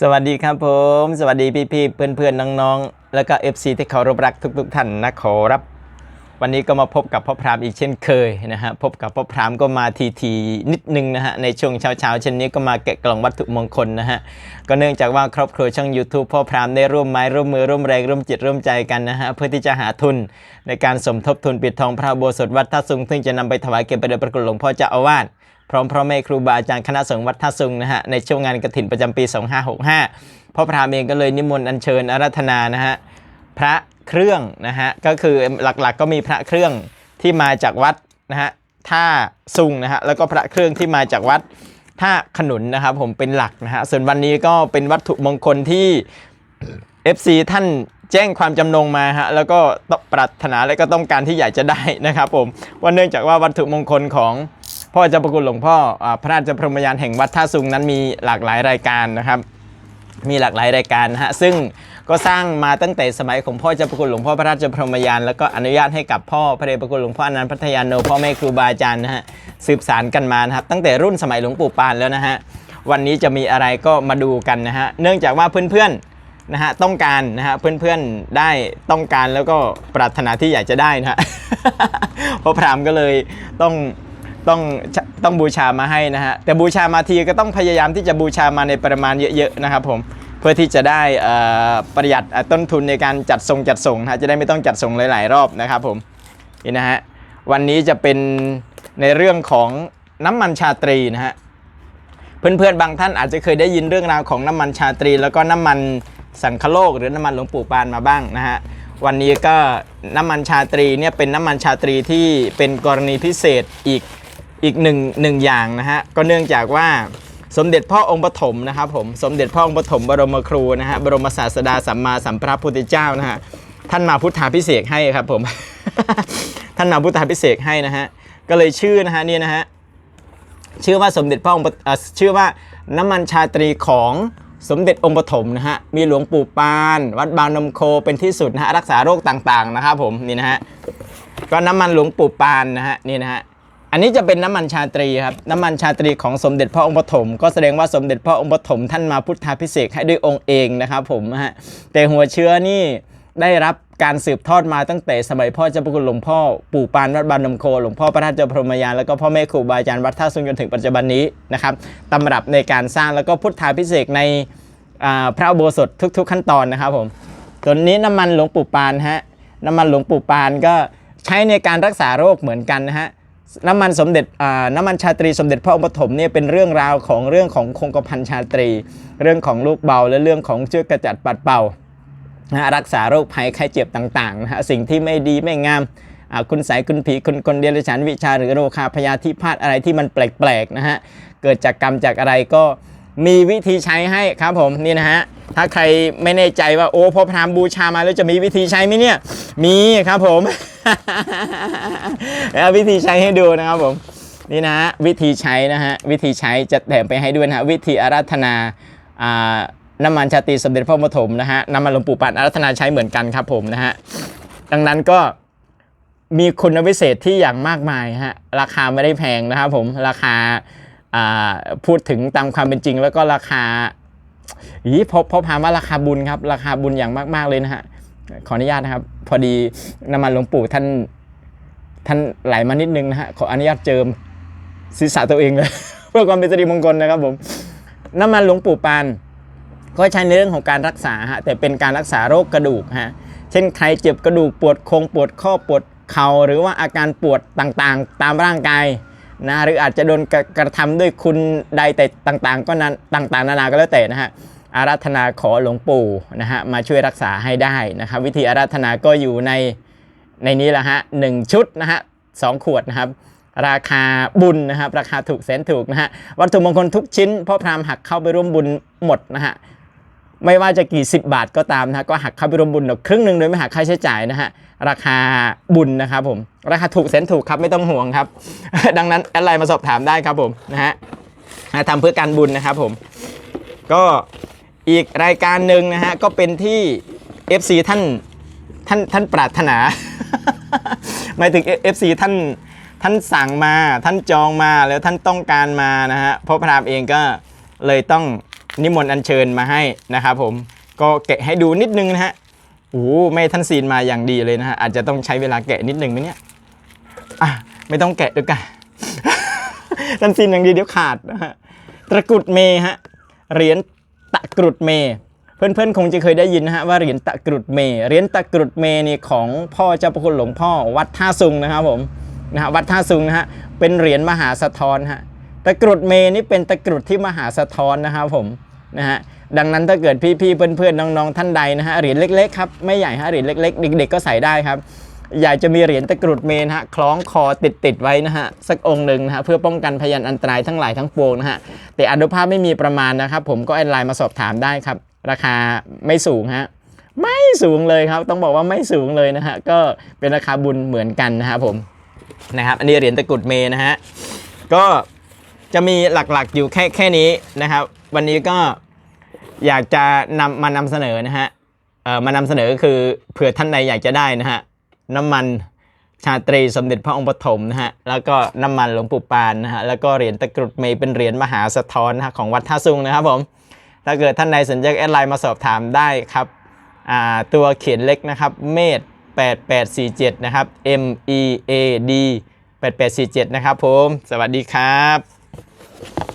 สวัสดีครับผม สวัสดีพี่ๆเพื่อนๆน้องๆ แล้วก็ FC ที่เคารพรักทุกๆท่านนะขอรับ วันนี้ก็มาพบกับพ่อพรามอีกเช่นเคยนะฮะพบกับพ่อพรามก็มาทีทีนิดนึงนะฮะในช่วงเช้าๆเช่นนี้ก็มาแกะกล่องวัตถุมงคลนะฮะก็เนื่องจากว่าครอบครัวช่อง YouTube พ่อพรามได้ร่วมไม้ร่วมมือร่วมแรงร่วมจิตร่วมใจกันนะฮะเพื่อที่จะหาทุนในการสมทบทุนปิดทองพระโบสถวัดท่าซุงซึ่งจะนำไปถวายเก็บไปโดยพระคุณหลวงพ่อเจ้าอาวาสพร้อมพ่อแม่ครูบาอาจารย์คณะสงฆ์วัดท่าซุงนะฮะในช่วงงานกฐินประจำปี 2565พ่อพรามเองก็เลยนิมนต์อัญเชิญอาราธนานะฮะ พระเครื่องนะฮะก็คือหลักๆก็มีพระเครื่องที่มาจากวัดนะฮะท่าซุงนะฮะแล้วก็พระเครื่องที่มาจากวัดท่าขนุนนะครับผมเป็นหลักนะฮะส่วนวันนี้ก็เป็นวัตถุมงคลที่ FC ท่านแจ้งความจำนงมาฮะแล้วก็ปรารถนาและก็ต้องการที่อยากจะได้นะครับผมว่าเนื่องจากว่าวัตถุมงคลของพ่อเจ้าประคุณหลวงพ่ออาพระราชพรหมยานแห่งวัดท่าซุงนั้นมีหลากหลายรายการนะครับ มีหลากหลายรายการนะฮะซึ่ง ก็สร้างมาตั้งแต่สมัยของพ่อเจ้าประคุณหลวงพ่อพระราชพรหมยานแล้วก็อนุญาตให้กับพ่อพระเดชพระคุณหลวงพ่ออนันต์พัทยาโนพ่อแม่ครูบาอาจารย์นะฮะสืบสารกันมานะครับตั้งแต่รุ่นสมัยหลวงปู่ปานแล้วนะฮะวันนี้จะมีอะไรก็มาดูกันนะฮะเนื่องจากว่าเพื่อนๆนะฮะต้องการนะฮะเพื่อนๆได้ต้องการแล้วก็ปรารถนาที่อยากจะได้นะฮะเพราะพรามก็เลยต้องต้องต้องบูชามาให้นะฮะแต่บูชามาทีก็ต้องพยายามที่จะบูชามาในปริมาณเยอะๆนะครับผม เพื่อที่จะได้ประหยัดต้นทุนในการจัดส่งจัดส่งนะฮะจะได้ไม่ต้องจัดส่งหลาย ๆ รอบนะครับผมนี่นะฮะวันนี้จะเป็นในเรื่องของน้ำมันชาตรีนะฮะเพื่อนๆบางท่านอาจจะเคยได้ยินเรื่องราวของน้ำมันชาตรี แล้วก็น้ำมันสังคโลก หรือน้ำมันหลวงปู่ปานมาบ้างนะฮะวันนี้ก็น้ำมันชาตรีเนี่ยเป็นน้ำมันชาตรีที่เป็นกรณีพิเศษอีกอีกหนึ่งหนึ่งอย่างนะฮะก็เนื่องจากว่า สมเด็จพ่อองค์ปฐมนะครับผมสมเด็จพ่อองค์ปฐมบรมครูนะฮะบรมศาสดาสัมมาสัมพุทธเจ้านะฮะท่านมาพุทธาพิเศษให้ครับผม ท่านมาพุทธาพิเศษให้นะฮะก็เลยชื่อนะฮะนี่นะฮะชื่อว่าสมเด็จพระองค์ปเอ่อชื่อว่าน้ำมันชาตรีของสมเด็จองค์ปฐมนะฮะ มีหลวงปู่ปาน วัดบางนมโคเป็นที่สุดนะฮะ รักษาโรคต่างๆนะครับผม นี่นะฮะ ก็น้ำมันหลวงปู่ปานนะฮะ นี่นะฮะ อันนี้จะเป็นน้ำมันชาตรีครับน้ำมันชาตรีของสมเด็จพระองค์ปฐมก็แสดงว่าสมเด็จพระองค์ปฐมท่านมาพุทธาพิเศษให้ด้วยองค์เองนะครับผมฮะแต่หัวเชื้อนี่ได้รับการสืบทอดมาตั้งแต่สมัยพ่อเจ้าพระคุณหลวงพ่อปู่ปานวัดบานนมโคหลวงพ่อพระราชพรหมยานแล้วก็พ่อแม่ครูบาอาจารย์วัดท่าซุงจนถึงปัจจุบันนี้นะครับตำรับในการสร้างแล้วก็พุทธาพิเศษในพระอุโบสถทุก ๆ ขั้นตอนนะครับผมตัวนี้น้ำมันหลวงปู่ปานฮะน้ำมันหลวงปู่ปานก็ใช้ในการรักษาโรคเหมือนกันนะฮะ น้ำมันสมเด็จน้ำมันชาตรีสมเด็จพระองค์ปฐมเนี่ยเป็นเรื่องราวของเรื่องของคงกระพันชาตรี เรื่องของลูกเบา และเรื่องของเชือกกระจัดปัดเป่านะรักษาโรคภัยไข้เจ็บต่างๆนะฮะสิ่งที่ไม่ดีไม่งามคุณสายคุณผีคุณคนเดียรฉันวิชาหรือโรคาพยาธิพาดอะไรที่มันแปลกๆนะฮะเกิดจากกรรมจากอะไรก็มีวิธีใช้ให้ครับผมนี่นะฮะ ถ้าใครไม่แน่ใจว่าโอ้พอพรามบูชามาแล้วจะมีวิธีใช้ไหมเนี่ย มีครับผมแล้ววิธีใช้ให้ดูนะครับผมนี่นะฮะวิธีใช้นะฮะวิธีใช้จะแถมไปให้ด้วยนะฮะวิธีอาราธนาอ่าน้ำมันชาตรีสมเด็จพระปฐมนะฮะน้ำมันหลวงปู่ปานอาราธนาใช้เหมือนกันครับผมนะฮะดังนั้นก็มีคุณวิเศษที่อย่างมากมายฮะราคาไม่ได้แพงนะครับผมราคาพูดถึงตามความเป็นจริงแล้วก็ราคา อีพบพบหาว่าราคาบุญครับ ราคาบุญอย่างมาก ๆเลยนะฮะ ขออนุญาตนะครับ พอดีน้ำมันหลวงปู่ท่าน ท่านไหลมานิดนึงนะฮะ ขออนุญาตเจิมศีรษะตัวเองเลย เพื่อความเป็นสิริมงคลนะครับผม น้ำมันหลวงปู่ปานก็ใช้ในเรื่องของการรักษาฮะ แต่เป็นการรักษาโรคกระดูกฮะ เช่นใครเจ็บกระดูกปวดโครงปวดข้อปวดเข่าหรือว่าอาการปวดต่างๆ ตามร่างกาย นะหรืออาจจะโดนกระกระทำด้วยคุณใดแต่ต่างๆ ก็นั้นต่างๆ นานาก็แล้วแต่นะฮะอาราธนาขอหลวงปู่นะฮะมาช่วยรักษาให้ได้นะครับ วิธีอาราธนาก็อยู่ในในนี้แหละฮะหนึ่งชุดนะฮะสองขวดนะครับ ราคาบุญนะครับ ราคาถูกแสนถูกนะฮะวัตถุมงคลทุกชิ้นพ่อพรามหักเข้าไปร่วมบุญหมดนะฮะ ไม่ว่าจะกี่สิบบาทก็ตามนะฮะก็หักเข้าไปร่วมบุญครึ่งหนึ่งโดยไม่หักค่าใช้จ่ายนะฮะราคาบุญนะครับผมราคาถูกแสนถูกครับไม่ต้องห่วงครับ ดังนั้นอดไลน์มาสอบถามได้ครับผมนะฮะทำเพื่อการบุญนะครับผม ก็อีกรายการหนึ่งนะฮะก็เป็นที่ FC ท่านท่านท่านปรารถนาหมายถึง FC ท่านท่านสั่งมาท่านจองมาแล้วท่านต้องการมานะฮะเพราะพรามเองก็เลยต้อง นิมนต์อัญเชิญมาให้นะครับผมก็แกะให้ดูนิดนึงนะฮะโอ้โหแม่ท่านซีนมาอย่างดีเลยนะฮะอาจจะต้องใช้เวลาแกะนิดนึงไหมเนี่ยอะไม่ต้องแกะด้วยกันท่านซีนอย่างดีเดี๋ยวขาดนะฮะตะกรุดเมฮะเหรียญตะกรุดเม เพื่อนๆ คงจะเคยได้ยินนะฮะว่าเหรียญตะกรุดเมเหรียญตะกรุดเมนี่ของพ่อเจ้าพระคุณหลวงพ่อวัดท่าซุงนะครับผมนะฮะวัดท่าซุงนะฮะเป็นเหรียญมหาสะท้อนฮะ ตะกรุดเมนี่เป็นตะกรุดที่มหาสะท้อนนะครับผมนะฮะดังนั้นถ้าเกิดพี่ๆเพื่อนๆน้องๆท่านใดนะฮะเหรียญเล็กๆครับไม่ใหญ่ฮะเหรียญเล็กๆเด็กๆก็ใส่ได้ครับอยากจะมีเหรียญตะกรุดเมนฮะคล้องคอติดติดๆไว้นะฮะสักองค์หนึ่งนะฮะเพื่อป้องกันพยันอันตรายทั้งหลายทั้งปวงนะฮะแต่อนุภาพไม่มีประมาณนะครับ ผมก็แอดไลน์มาสอบถามได้ครับ ราคาไม่สูงฮะไม่สูงเลยครับ ต้องบอกว่าไม่สูงเลยนะฮะก็เป็นราคาบุญเหมือนกันนะครับผมนะครับ อันนี้เหรียญตะกรุดเมนะฮะก็ จะมีหลักๆอยู่แค่แค่นี้นะครับ วันนี้ก็อยากจะนำมานำเสนอนะฮะเอ่อมานำเสนอคือเผื่อท่านใดอยากจะได้นะฮะน้ำมันชาตรีสมเด็จพระองค์ปฐมนะฮะแล้วก็น้ำมันหลวงปู่ปานนะฮะแล้วก็เหรียญตะกรุดเมย์เป็นเหรียญมหาสะท้อนนะฮะของวัดท่าซุงนะครับผมถ้าเกิดท่านใดสนใจแอดไลน์มาสอบถามได้ครับอ่าตัวเขียนเล็กนะครับเมธ8847 นะครับ M E A D 8847 นะครับผม สวัสดีครับ Thank you.